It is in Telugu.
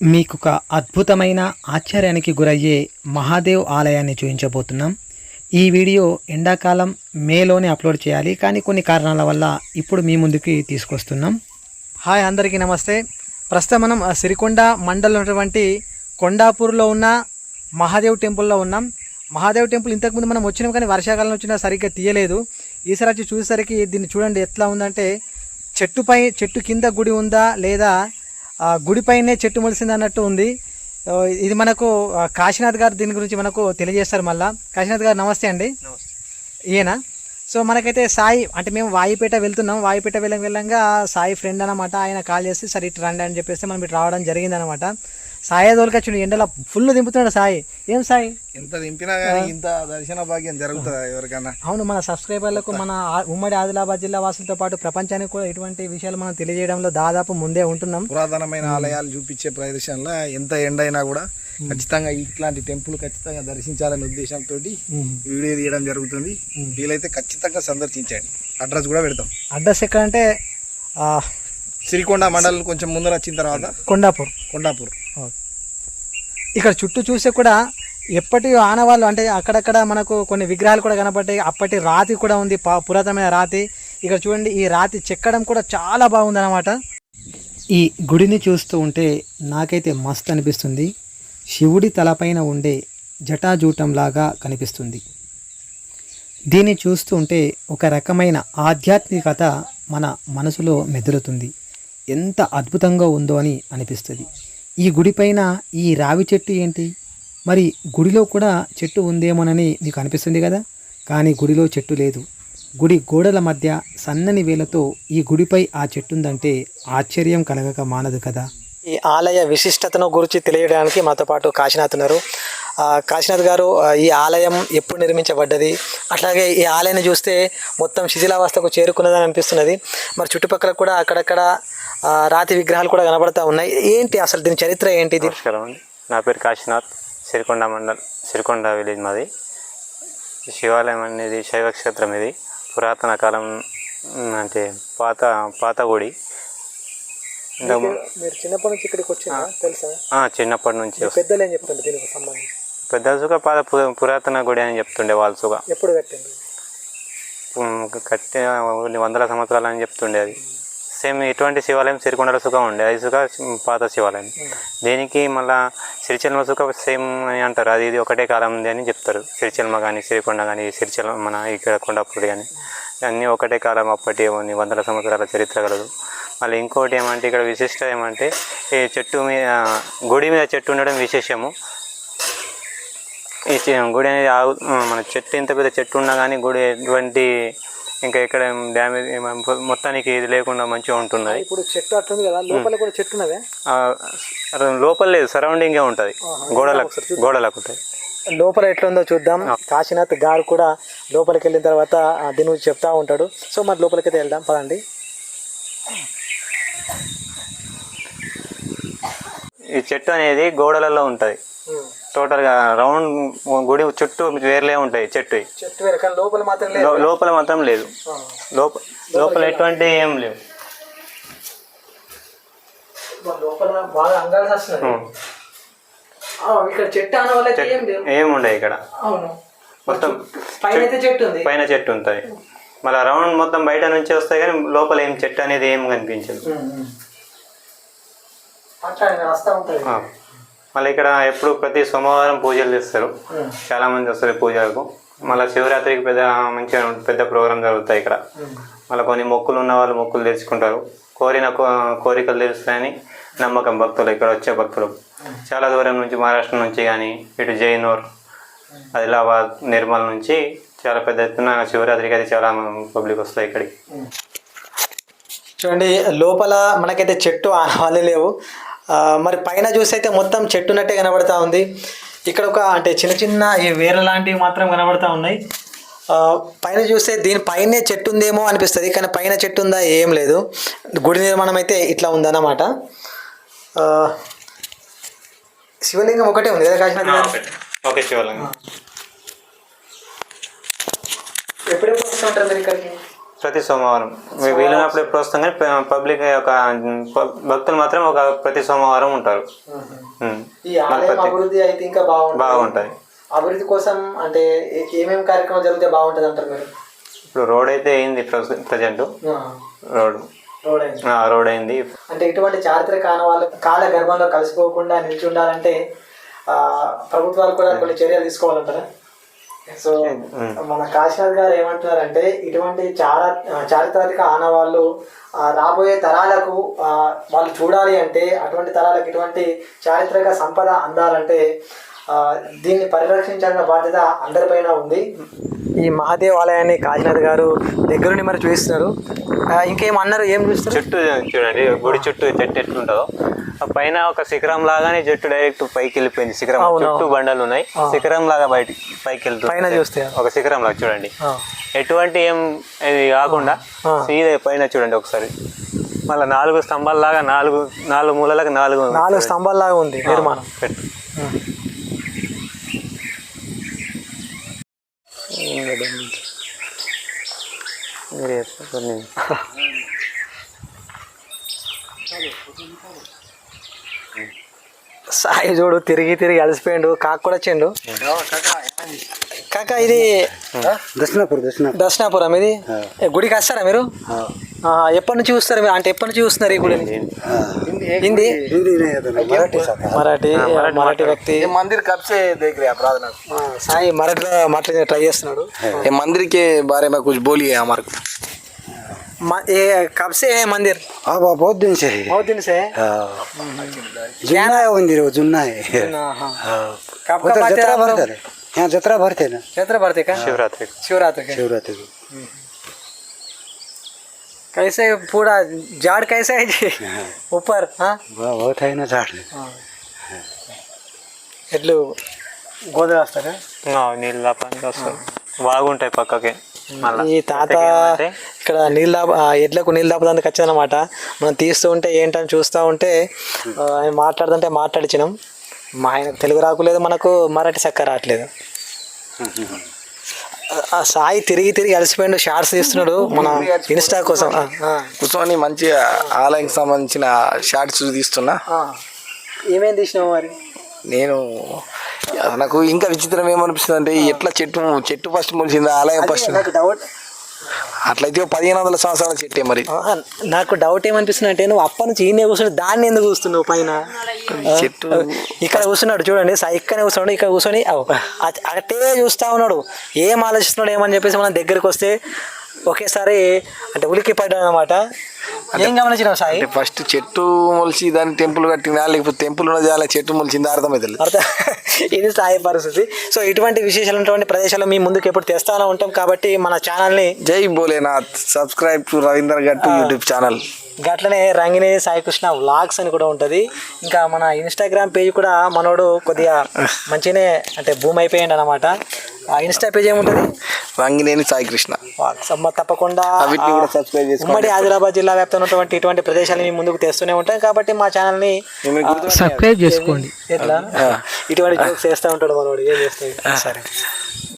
మీకు ఒక అద్భుతమైన ఆశ్చర్యానికి గురయ్యే మహాదేవ్ ఆలయాన్ని చూపించబోతున్నాం. ఈ వీడియో ఎండాకాలం మేలోనే అప్లోడ్ చేయాలి కానీ కొన్ని కారణాల వల్ల ఇప్పుడు మీ ముందుకి తీసుకొస్తున్నాం. హాయ్ అందరికీ నమస్తే. ప్రస్తుతం మనం సిరికొండ మండలం ఉన్నటువంటి కొండాపూర్లో ఉన్న మహాదేవ్ టెంపుల్లో ఉన్నాం. మహాదేవ్ టెంపుల్ ఇంతకుముందు మనం వచ్చినాం కానీ వర్షాకాలం వచ్చినా సరిగ్గా తీయలేదు. ఈసారి వచ్చి చూసేసరికి దీన్ని చూడండి ఎట్లా ఉందంటే చెట్టుపై చెట్టు కింద గుడి ఉందా లేదా గుడిపైనే చెట్టు మొలిసింది అన్నట్టు ఉంది. ఇది మనకు కాశీనాథ్ గారు దీని గురించి మనకు తెలియజేస్తారు మళ్ళా. కాశీనాథ్ గారు నమస్తే అండి. ఈయన? సో మనకైతే సాయి అంటే మేము వాయిపేట వెళ్తున్నాం. వాయిపేట వెళ్ళం వెళ్ళంగా సాయి ఫ్రెండ్ అనమాట ఆయన కాల్ చేసి సరే ఇటు రండి అని చెప్పేసి మనం ఇటు రావడం జరిగింది అనమాట సాయి దోలికొచ్చిండు ఎండలో ఫుల్ దింపుతున్నాడు సాయి. ఏం సాయి? ఎంత దింపినా కానీ ఇంత దర్శన భాగ్యం జరుగుతుందా ఎవరికన్నా? అవును మన సబ్స్క్రైబర్లకు మన ఉమ్మడి ఆదిలాబాద్ జిల్లా వాసులతో పాటు ప్రపంచానికి కూడా ఇటువంటి విషయాలు మనం తెలియజేయడంలో దాదాపు ముందే ఉంటున్నాం. పురాతనమైన ఆలయాలు చూపించే ప్రదేశంలో ఎంత ఎండైనా కూడా ఖచ్చితంగా ఇట్లాంటి టెంపుల్ ఖచ్చితంగా దర్శించాలనే ఉద్దేశంతో వీడియో తీయడం జరుగుతుంది. వీలైతే ఖచ్చితంగా సందర్శించండి. అడ్రస్ కూడా పెడతాం. అడ్రస్ ఎక్కడంటే ఆ, సిరికొండ మండలం కొంచెం ముందర వచ్చిన తర్వాత కొండాపూర్. కొండాపూర్. ఇక్కడ చుట్టూ చూస్తే కూడా ఎప్పటి ఆనవాళ్ళు అంటే అక్కడక్కడ మనకు కొన్ని విగ్రహాలు కూడా కనపడ్డాయి. అప్పటి రాతి కూడా ఉంది పా- పురాతనమైన రాతి. ఇక్కడ చూడండి ఈ రాతి చెక్కడం కూడా చాలా బాగుంది అనమాట ఈ గుడిని చూస్తూ ఉంటే నాకైతే మస్త్ అనిపిస్తుంది. శివుడి తలపైన ఉండే జటాజూటంలాగా కనిపిస్తుంది. దీన్ని చూస్తూ ఉంటే ఒక రకమైన ఆధ్యాత్మికత మన మనసులో మెదులుతుంది. ఎంత అద్భుతంగా ఉందో అని అనిపిస్తుంది. ఈ గుడిపైన ఈ రావి చెట్టు ఏంటి? మరి గుడిలో కూడా చెట్టు ఉందేమోనని నీకు అనిపిస్తుంది కదా? కానీ గుడిలో చెట్టు లేదు. గుడి గోడల మధ్య సన్నని వేలతో ఈ గుడిపై ఆ చెట్టు ఉందంటే ఆశ్చర్యం కలగక మానదు కదా. ఈ ఆలయ విశిష్టతను గురించి తెలియడానికి మాతో పాటు కాశీనాథ్ ఉన్నారు. కాశీనాథ్ గారు ఈ ఆలయం ఎప్పుడు నిర్మించబడ్డది? అట్లాగే ఈ ఆలయాన్ని చూస్తే మొత్తం శిథిలావస్థకు చేరుకున్నదని అనిపిస్తున్నది. మరి చుట్టుపక్కల కూడా అక్కడక్కడ రాతి విగ్రహాలు కూడా కనబడతా ఉన్నాయి. ఏంటి అసలు దీని చరిత్ర ఏంటిది? నమస్కారం అండి. నా పేరు కాశీనాథ్ సిరికొండ మండల్ సిరికొండ విలేజ్ మాది. శివాలయం అనేది శైవ క్షేత్రం ఇది. పురాతన కాలం అంటే పాత పాత గుడి. మీరు చిన్నప్పటి నుంచి ఇక్కడికి వచ్చిందా? తెలుసా? చిన్నప్పటి నుంచి. పెద్దలు ఏం చెప్తుంది దీనికి సంబంధించి? పెద్ద సుఖ పాత పురాతన గుడి అని చెప్తుండే వాళ్ళు సుఖ ఎప్పుడు కట్టింది కట్టే కొన్ని వందల సంవత్సరాలు అని చెప్తుండే అది. సేమ్ ఇటువంటి శివాలయం సిరికొండల సుఖం ఉండే. అది సుఖ పాత శివాలయం. దీనికి మళ్ళా సిరిచెల్మ సుఖ సేమ్ అని అంటారు. అది ఇది ఒకటే కాలం ఉంది అని చెప్తారు. సిరిచెల్మ కానీ సిరికొండ కానీ సిరిచెల్మ మన ఇక్కడ కొండపూడి కానీ అన్నీ ఒకటే కాలం అప్పటి వందల సంవత్సరాల చరిత్ర కలదు మళ్ళీ ఇంకోటి ఏమంటే ఇక్కడ విశిష్ట ఏమంటే ఈ చెట్టు మీద గుడి మీద చెట్టు ఉండడం విశేషము. ఈ గుడి అనేది ఆగు మన చెట్టు ఇంత పెద్ద చెట్టు ఉన్నా కానీ గుడి ఎటువంటి ఇంకా ఎక్కడ డ్యామేజ్ మొత్తానికి ఇది లేకుండా మంచిగా ఉంటున్నది. ఇప్పుడు చెట్టు అట్లుంది కదా లోపల కూడా చెట్టు ఉన్నదే? లోపల లేదు సరౌండింగే ఉంటుంది. గోడలకు గోడలకు ఉంటుంది. లోపల ఎట్లుందో చూద్దాం. కాశీనాథ్ గారు కూడా లోపలికి వెళ్ళిన తర్వాత దీని గురించి చెప్తా ఉంటాడు. సో మరి లోపలికి అయితే వెళ్దాం పదండి. ఈ చెట్టు అనేది గోడలలో ఉంటుంది. టోటల్గా రౌండ్ గుడి చుట్టూ వేర్లే ఉంటాయి చెట్టు లోపల మాత్రం లోపల లేదు. లోప లోపల ఎటువంటి ఏం లేవు. లోపల వస్తున్నది ఇక్కడ మొత్తం పైన చెట్టు ఉంటుంది. మళ్ళీ రౌండ్ మొత్తం బయట నుంచి వస్తాయి కానీ లోపల ఏం చెట్టు అనేది ఏం కనిపించదు. మళ్ళీ ఇక్కడ ఎప్పుడు ప్రతి సోమవారం పూజలు చేస్తారు. చాలా మంది వస్తారు పూజలకు. మళ్ళీ శివరాత్రికి పెద్ద మంచిగా పెద్ద ప్రోగ్రాం జరుగుతాయి ఇక్కడ. మళ్ళీ కొన్ని మొక్కులు ఉన్న వాళ్ళు మొక్కులు తెచ్చుకుంటారు. కోరిన కో- కోరికలు తెలుస్తాయని నమ్మకం భక్తులు ఇక్కడ వచ్చే భక్తులు. చాలా దూరం నుంచి మహారాష్ట్ర నుంచి కానీ ఇటు జైనూర్ ఆదిలాబాద్ నిర్మల్ నుంచి చాలా పెద్ద ఎత్తున శివరాత్రికి అయితే చాలా పబ్లిక్ వస్తాయి ఇక్కడికి. చూడండి లోపల మనకైతే చెట్టు ఆనవాళ్ళు లేవు. మరి పైన చూస్తే అయితే మొత్తం చెట్టున్నట్టే కనబడతా ఉంది. ఇక్కడ ఒక అంటే చిన్న చిన్న ఈ వేర్ల లాంటివి మాత్రం కనబడతా ఉన్నాయి. పైన చూస్తే దీని పైనే చెట్టు ఉందేమో అనిపిస్తుంది కానీ పైన చెట్టు ఉందా ఏం లేదు. గుడి నిర్మాణం అయితే ఇట్లా ఉందన్నమాట. శివలింగం ఒకటే ఉంది కదా కాశీనాథ్? ఓకే శివలింగం. ఎప్పుడెప్పుడు వస్తూ ఉంటారు మీరు ఇక్కడికి? ప్రతి సోమవారం. వీ- వీలున్నప్పుడు ఎప్పుడు వస్తాం కానీ పబ్లిక్ ఒక ప- భక్తులు మాత్రం ఒక ప్రతి సోమవారం ఉంటారు. అభివృద్ధి అయితే ఇంకా బాగుంటుంది. అభివృద్ధి కోసం అంటే ఏమేమి కార్యక్రమాలు జరిగితే బాగుంటుంది అంటారు మీరు? ఇప్పుడు రోడ్ అయితే అయింది ప్రజెంట్. రోడ్. రోడ్ అయింది. అంటే ఇటువంటి చారిత్రక ఆనవాళ్ళు కాల గర్భంలో కలిసిపోకుండా నిలిచి ఉండాలంటే ప్రభుత్వాలు కూడా కొన్ని చర్యలు తీసుకోవాలంటారా? సో మన కాశీనాథ్ గారు ఏమంటున్నారంటే ఇటువంటి చార చారిత్రక ఆనవాళ్ళు రాబోయే తరాలకు వాళ్ళు చూడాలి అంటే అటువంటి తరాలకు ఇటువంటి చారిత్రక సంపద అందాలంటే దీన్ని పరిరక్షించాల్సిన బాధ్యత అందరిపైన ఉంది. ఈ మహాదేవ్ ఆలయాన్ని కాశీనాథ్ గారు దగ్గరుండి మరి చూపిస్తున్నారు. ఇంకేమన్నారు ఏం చూస్తారు చుట్టూ చూడండి గుడి చుట్టూ చెట్టు ఎట్లుంటుందో ఆ పైన ఒక శిఖరం లాగానే చెట్టు డైరెక్ట్ పైకి వెళ్ళిపోయింది శిఖరం. చుట్టూ బండలు ఉన్నాయి. శిఖరం లాగా బయట పైకి వెళ్తుంది. పైన చూస్తే. ఒక శిఖరం లాగా చూడండి. ఎటువంటి ఏం ఇది కాకుండా. సీదా పైన చూడండి ఒకసారి. మళ్ళీ నాలుగు స్తంభాల లాగా నాలుగు నాలుగు మూలలకు నాలుగు నాలుగు స్తంభాల్లాగా ఉంది నిర్మాణం. పెట్టు మీరు నేను. సాయి చూడు తిరిగి తిరిగి అలసిపోయిండు కాకు కూడా వచ్చిండు కాక ఇది దర్శనపూర్ దర్శన దర్శనాపురం ఇది ఏ, గుడికి వస్తారా మీరు ఆ, ఎప్పటి నుంచి చూస్తారు మీరు అంటే ఎప్పటి నుంచి చూస్తున్నారు ఈ గుడిని హిందీ మరాఠీ మరాఠీ వ్యక్తి मंदिर कब से देख रहे हैं आप राधनाथ ఆ, సాయి మరాఠీలో మాట్లాడే ట్రై చేస్తున్నాడు ये मंदिर के बारे में कुछ बोलिए हमारे को మ- ఏ కబ్ సే హై మందిర్ हाँ बा- बहुत दिन से है बहुत दिन से है हाँ। जुन्ना है मंदिर वो जुन्ना है हाँ। हाँ। कब वो कब तो आते जतरा हैं आप भरते लोग? रहे यहाँ जतरा भरते ना क्षेत्र भरते का శివరాత్రి शिवरात्रि के शिवरात्रि को कैसे पूरा झाड़ कैसे है जी ऊपर हाँ वाह बहुत है ना झाड़ ఎట్లు గోదావరి వస్తారా ఆ, నీళ్ళు పనికి వస్తారు బాగుంటాయి పక్కకి మళ్ళా ఈ తాత ఏమంటే ఇక్కడ నీళ్ళు దాప ఆ ఎడ్లకు నీళ్ళు దాపడానికి వచ్చానమాట మనం తీస్తూ ఉంటే ఏంటని చూస్తూ ఉంటే ఆ, ఆయన మాట్లాడుతుంటే మాట్లాడిచ్చినాం మా ఆయన తెలుగు రాకులేదు మనకు మరాఠీ చక్క రావట్లేదు. ఆ సాయి తిరిగి తిరిగి అలసిపోయిండు షార్ట్స్ తీస్తున్నాడు మన ఇన్స్టా కోసం. కూర్చొని మంచిగా ఆలయంకి సంబంధించిన షార్ట్స్ తీస్తున్నా. ఆ. ఏమేం తీసినావు మరి? నేను నాకు ఇంకా విచిత్రం ఏమనిపిస్తుంది అంటే ఎట్లా చెట్టు చెట్టు ఫస్ట్ మొలిసింది ఆలయం ఫస్ట్? నాకు డౌట్ అట్లయితే పదిహేను వందల సంవత్సరాల చెట్టే మరి. నాకు డౌట్ ఏమనిపిస్తుంది అంటే నువ్వు అప్ప నుంచి ఈయన కూర్చుని దాన్ని ఎందుకు చూస్తున్నావు పైన? చెట్టు ఇక్కడ కూర్చున్నాడు చూడండి ఇక్కడనే కూర్చున్నాడు ఇక్కడ కూర్చొని అవ్, అట్- అటే చూస్తా ఉన్నాడు. ఏం ఆలోచిస్తున్నాడు ఏమని చెప్పేసి మనం దగ్గరికి వస్తే ఒకేసారి అంటే ఉలికి పడ్డాడు అనమాట ఏం గమనించినావు సాయి? అంటే ఫస్ట్ చెట్టు మొలిచి దాన్ని టెంపుల్ కట్టినా లేకపోతే టెంపుల్ ఉన్నది అలా చెట్టు మొలిచింది? అర్థమైతే అర్థం. ఇది సాయి పరిస్థితి. సో ఇటువంటి విశేషాలు ఉన్నటువంటి ప్రదేశాలు మీ ముందుకు ఎప్పుడు తెస్తానే ఉంటాం కాబట్టి మన ఛానల్ని జై భోలేనాథ్. సబ్స్క్రైబ్ టు రవీందర్ గట్టు యూట్యూబ్ ఛానల్ గట్లనే రంగిని సాయికృష్ణ వ్లాగ్స్ అని కూడా ఉంటుంది. ఇంకా మన ఇన్స్టాగ్రామ్ పేజ్ కూడా మనోడు కొద్దిగా మంచిగానే అంటే భూమి అయిపోయింది అనమాట ఆ ఇన్స్టా పేజ్ ఏముంటుంది? రంగినేని సాయి కృష్ణ. అమ్మ తప్పకుండా వీటిని కూడా ఆ, సబ్స్క్రైబ్ చేసుకోండి. ఉమ్మడి ఆదిలాబాద్ జిల్లా వ్యాప్తంగా ఉన్నటువంటి ఇటువంటి ప్రదేశాలను మీ ముందుకు తెస్తూనే ఉంటాం. కాబట్టి మా మీకు గుర్తుపట్టాలి. సబ్స్క్రైబ్ చేసుకోండి. ఎట్లా? ఇటువంటి జోక్స్ చేస్తూ ఉంటాడు మనోడు. ఏం చేస్తాడు? సరే.